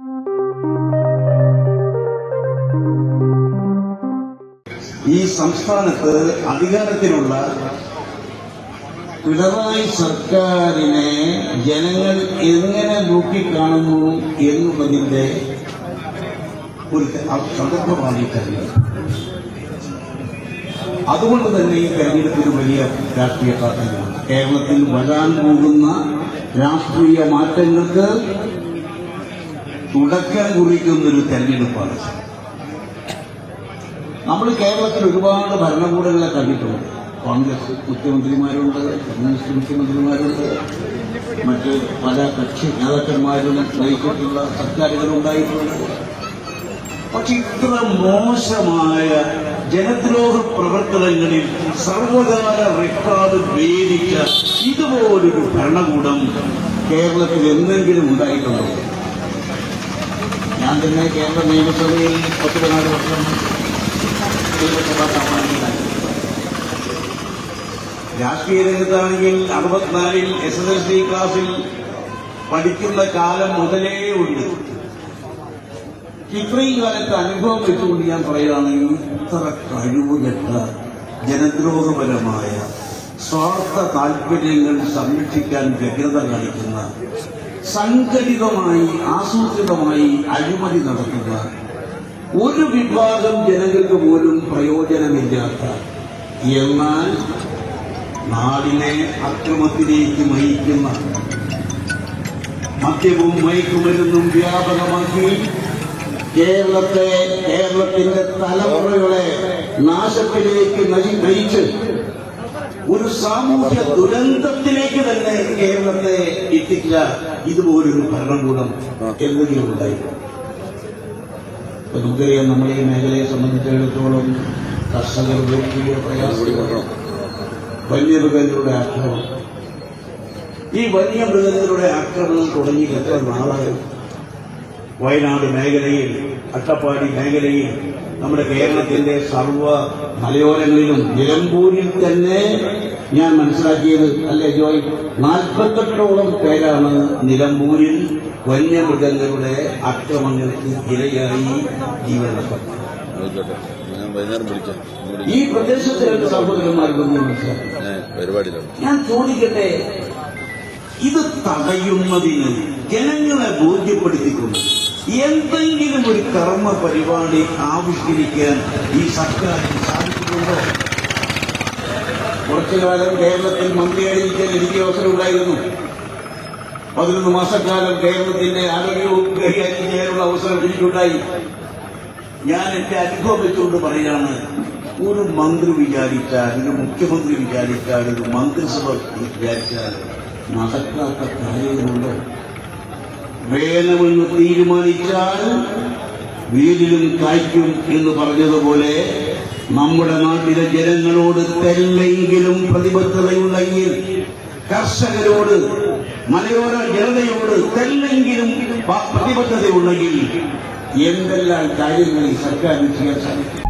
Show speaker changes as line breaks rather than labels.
ഈ സംസ്ഥാനത്ത് അധികാരത്തിലുള്ള പിണറായി സർക്കാരിനെ ജനങ്ങൾ എങ്ങനെ നോക്കിക്കാണുന്നു എന്നുള്ളതിന്റെ ഒരു സന്ദർഭമാണ് ഈ തെരഞ്ഞെടുപ്പ് അതുകൊണ്ട് തന്നെ ഈ തെരഞ്ഞെടുപ്പിന് വലിയ രാഷ്ട്രീയ പ്രാധാന്യമാണ് കേരളത്തിൽ വരാൻ പോകുന്ന രാഷ്ട്രീയ മാറ്റങ്ങൾക്ക് തുടക്കം കുറിക്കുന്നൊരു തെരഞ്ഞെടുപ്പാണ്. നമ്മൾ കേരളത്തിൽ ഒരുപാട് ഭരണകൂടങ്ങളെ കണ്ടിട്ടുണ്ട്. കോൺഗ്രസ് മുഖ്യമന്ത്രിമാരുണ്ട് കമ്മ്യൂണിസ്റ്റ് മുഖ്യമന്ത്രിമാരുണ്ട് മറ്റ് പല കക്ഷി നേതാക്കന്മാരും നയിച്ചിട്ടുള്ള സർക്കാരുകളുണ്ടായിട്ടുണ്ട്. പക്ഷെ ഇത്ര മോശമായ ജനദ്രോഹ പ്രവർത്തനങ്ങളിൽ സർവകാല റെക്കോർഡ് വേദിച്ച ഇതുപോലൊരു ഭരണകൂടം കേരളത്തിൽ എന്തെങ്കിലും ഉണ്ടായിട്ടുണ്ടോ? ഞാൻ തന്നെ കേന്ദ്ര നിയമസഭയിൽ പത്ത് പതിനാല് വർഷം നിയമസഭാ സാമാന്യനായി രാഷ്ട്രീയ രംഗത്താണെങ്കിൽ അറുപത്തിനാലിൽ എസ് എസ് എൽ സി ക്ലാസ്സിൽ പഠിക്കുന്ന കാലം മുതലേ ഉണ്ട്. ഇത്രയും കാലത്തെ അനുഭവം വെച്ചുകൊണ്ട് ഞാൻ പറയുകയാണെങ്കിൽ ഇത്ര കഴിവുകെട്ട ജനദ്രോഹപരമായ സ്വാർത്ഥ താല്പര്യങ്ങൾ സംരക്ഷിക്കാൻ വ്യഗ്രത കാണിക്കുന്ന സംഘടിതമായി ആസൂത്രിതമായി അഴിമതി നടത്തുക. ഒരു വിഭാഗം ജനങ്ങൾക്ക് പോലും പ്രയോജനമില്ലാത്ത എന്നാൽ നാടിനെ അക്രമത്തിലേക്ക് നയിക്കുന്ന മദ്യവും മയക്കുമരുന്നും വ്യാപകമാക്കി കേരളത്തെ കേരളത്തിന്റെ തലമുറകളെ നാശത്തിലേക്ക് നയി- നയിച്ച് ഒരു സാമൂഹ്യ ദുരന്തത്തിലേക്ക് തന്നെ കേരളത്തെ എത്തിക്കുക ഇതുപോലൊരു ഭരണകൂടം എന്തെങ്കിലും ഇപ്പൊ നമുക്കറിയാം നമ്മുടെ ഈ മേഖലയെ സംബന്ധിച്ചിടത്തോളം കർഷകർ വലിയ പ്രയാസം വന്യമൃഗങ്ങളുടെ ആക്രമണം. ഈ വന്യമൃഗങ്ങളുടെ ആക്രമണം തുടങ്ങി എത്ര നാളായി? വയനാട് മേഖലയിൽ അട്ടപ്പാടി മേഖലയിൽ നമ്മുടെ കേരളത്തിന്റെ സർവ മലയോരങ്ങളിലും നിലമ്പൂരിൽ തന്നെ ഞാൻ മനസ്സിലാക്കിയത് അല്ലേ ജോയ്? നാൽപ്പത്തെട്ടോളം പേരാണ് നിലമ്പൂരിൽ വന്യമൃഗങ്ങളുടെ ആക്രമണങ്ങൾക്ക് ഇരയായി ജീവൻ ഈ പ്രദേശത്തെ രണ്ട് സഹോദരന്മാർക്കൊന്നും മനസ്സിലാക്കി.
ഞാൻ
ചോദിക്കട്ടെ ഇത് തടയുന്നതിന് ജനങ്ങളെ ബോധ്യപ്പെടുത്തിക്കൊണ്ട്? എന്തെങ്കിലും ഒരു കർമ്മ പരിപാടി ആവിഷ്കരിക്കാൻ ഈ സർക്കാരിന് സാധിച്ചിട്ടുണ്ടോ? കുറച്ചു കാലം കേരളത്തിൽ മന്ത്രിയായിരിക്കാൻ എനിക്ക് അവസരം ഉണ്ടായിരുന്നു പതിനൊന്ന് മാസക്കാലം കേരളത്തിന്റെ ആരോഗ്യവും കൈകാര്യം ചെയ്യാനുള്ള അവസരം എനിക്കുണ്ടായി. ഞാൻ എന്റെ അനുഭവം വെച്ചുകൊണ്ട് ഒരു മന്ത്രി വിചാരിച്ചാൽ ഒരു മുഖ്യമന്ത്രി വിചാരിച്ചാൽ ഒരു മന്ത്രിസഭ വിചാരിച്ചാൽ നടക്കാത്ത കാര്യങ്ങളുണ്ടോ വേണമെന്ന് തീരുമാനിച്ചാൽ വീടിലും കായ്ക്കും എന്ന് പറഞ്ഞതുപോലെ നമ്മുടെ നാട്ടിലെ ജനങ്ങളോട് തെല്ലെങ്കിലും പ്രതിബദ്ധതയുണ്ടെങ്കിൽ കർഷകരോട് മലയോര ജനതയോട് തെല്ലെങ്കിലും പ്രതിബദ്ധതയുണ്ടെങ്കിൽ എന്തെല്ലാം കാര്യങ്ങൾ സർക്കാരിന് ചെയ്യാൻ സാധിക്കും?